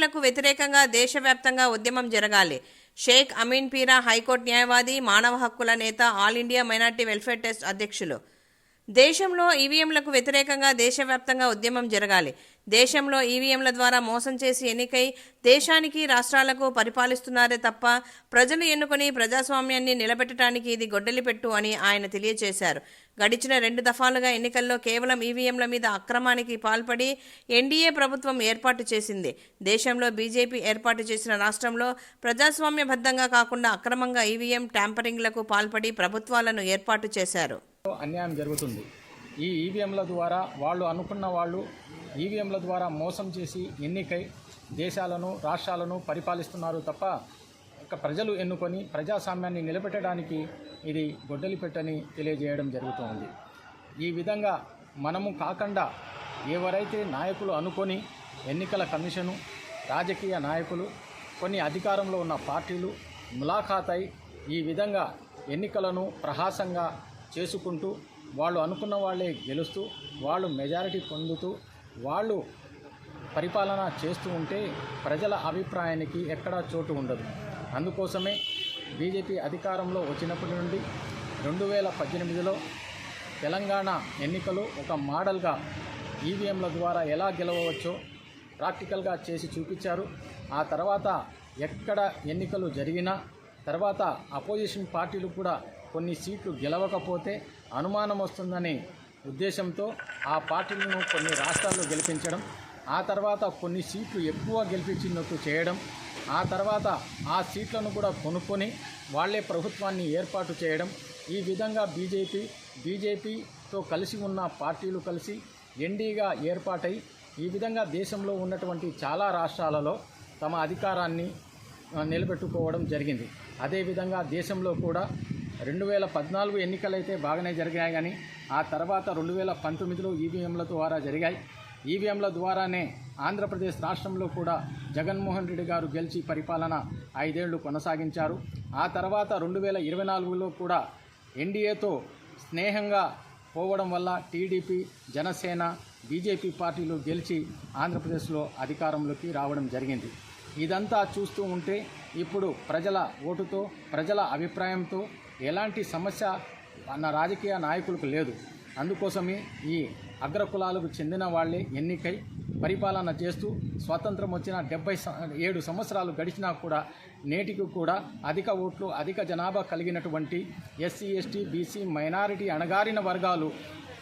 ఈవీఎంలకు వ్యతిరేకంగా దేశవ్యాప్తంగా ఉద్యమం జరగాలి. షేక్ అమీన్ పీరా హైకోర్టు న్యాయవాది మానవ హక్కుల నేత All India minority welfare trust అధ్యక్షులు దేశంలో ఈవీఎంలకు వ్యతిరేకంగా దేశవ్యాప్తంగా ఉద్యమం జరగాలి. దేశంలో ఈవీఎంల ద్వారా మోసం చేసి ఎన్నికై దేశానికి రాష్ట్రాలకు పరిపాలిస్తున్నారే తప్ప ప్రజలు ఎన్నుకొని ప్రజాస్వామ్యాన్ని నిలబెట్టడానికి ఇది గొడ్డలిపెట్టు అని ఆయన తెలియజేశారు గడిచిన రెండు దఫాలుగా ఎన్నికల్లో కేవలం ఈవీఎంల మీద అక్రమానికి పాల్పడి ఎన్డీఏ ప్రభుత్వం ఏర్పాటు చేసింది. దేశంలో బీజేపీ ఏర్పాటు చేసిన రాష్ట్రంలో ప్రజాస్వామ్యబద్ధంగా కాకుండా అక్రమంగా ఈవీఎం ట్యాంపరింగ్లకు పాల్పడి ప్రభుత్వాలను ఏర్పాటు చేశారు. అన్యాయం జరుగుతుంది. ఈ ఈవీఎంల ద్వారా వాళ్ళు అనుకున్న వాళ్ళు ఈవీఎంల ద్వారా మోసం చేసి ఎన్నికై దేశాలను రాష్ట్రాలను పరిపాలిస్తున్నారు తప్ప ఒక ప్రజలు ఎన్నుకొని ప్రజాస్వామ్యాన్ని నిలబెట్టడానికి ఇది గొడ్డలి పెట్టని తెలియజేయడం జరుగుతుంది. ఈ విధంగా మనము కాకుండా ఎవరైతే నాయకులు అనుకొని ఎన్నికల కమిషను రాజకీయ నాయకులు కొన్ని అధికారంలో ఉన్న పార్టీలు ములాఖాతై ఈ విధంగా ఎన్నికలను ప్రహాసంగా చేసుకుంటూ వాళ్ళు అనుకున్న వాళ్ళే గెలుస్తూ వాళ్ళు మెజారిటీ పొందుతూ వాళ్ళు పరిపాలన చేస్తూ ఉంటే ప్రజల అభిప్రాయానికి ఎక్కడా చోటు ఉండదు. అందుకోసమే బీజేపీ అధికారంలో వచ్చినప్పటి నుండి రెండు వేల పద్దెనిమిదిలో తెలంగాణ ఎన్నికలు ఒక మోడల్గా ఈవీఎంల ద్వారా ఎలా గెలవవచ్చో ప్రాక్టికల్గా చేసి చూపించారు. ఆ తర్వాత ఎక్కడ ఎన్నికలు జరిగినా తర్వాత అపోజిషన్ పార్టీలు కూడా కొన్ని సీట్లు గెలవకపోతే అనుమానం వస్తుందనే ఉద్దేశంతో ఆ పార్టీలను కొన్ని రాష్ట్రాల్లో గెలిపించడం ఆ తర్వాత కొన్ని సీట్లు ఎక్కువ గెలిపించినట్టు చేయడం ఆ తర్వాత ఆ సీట్లను కూడా కొనుక్కొని వాళ్ళే ప్రభుత్వాన్ని ఏర్పాటు చేయడం ఈ విధంగా బీజేపీ బీజేపీతో కలిసి ఉన్న పార్టీలు కలిసి ఎన్డీగా ఏర్పాటై ఈ విధంగా దేశంలో ఉన్నటువంటి చాలా రాష్ట్రాలలో తమ అధికారాన్ని నిలబెట్టుకోవడం జరిగింది. అదేవిధంగా దేశంలో కూడా రెండు వేల పద్నాలుగు ఎన్నికలైతే బాగానే జరిగాయి కానీ ఆ తర్వాత రెండు వేల పంతొమ్మిదిలో ఈవీఎంల ద్వారా జరిగాయి. ఈవీఎంల ద్వారానే ఆంధ్రప్రదేశ్ రాష్ట్రంలో కూడా జగన్మోహన్ రెడ్డి గారు గెలిచి పరిపాలన ఐదేళ్ళు కొనసాగించారు. ఆ తర్వాత రెండు వేల ఇరవై నాలుగులో కూడా ఎన్డీఏతో స్నేహంగా పోవడం వల్ల టీడీపీ జనసేన బీజేపీ పార్టీలు గెలిచి ఆంధ్రప్రదేశ్లో అధికారంలోకి రావడం జరిగింది. ఇదంతా చూస్తూ ఉంటే ఇప్పుడు ప్రజల ఓటుతో ప్రజల అభిప్రాయంతో ఎలాంటి సమస్య అన్న రాజకీయ నాయకులకు లేదు. అందుకోసమే ఈ అగ్రకులాలకు చెందిన వాళ్ళే ఎన్నికై పరిపాలన చేస్తూ స్వాతంత్రం వచ్చిన డెబ్బై ఏడు సంవత్సరాలు గడిచినా కూడా నేటికి కూడా అధిక ఓట్లు అధిక జనాభా కలిగినటువంటి ఎస్సీ ఎస్టీ బీసీ మైనారిటీ అణగారిన వర్గాలు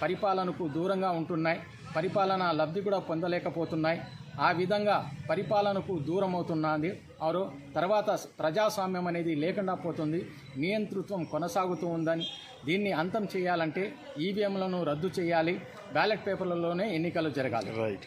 పరిపాలనకు దూరంగా ఉంటున్నాయి. పరిపాలన లబ్ధి కూడా పొందలేకపోతున్నాయి. ఆ విధంగా పరిపాలనకు దూరం అవుతున్నది ఆరో తర్వాత ప్రజాస్వామ్యం అనేది లేకుండా పోతుంది. నియంతృత్వం కొనసాగుతూ ఉందని దీన్ని అంతం చేయాలంటే ఈవీఎంలను రద్దు చేయాలి. బ్యాలెట్ పేపర్లలోనే ఎన్నికలు జరగాలి. రైట్.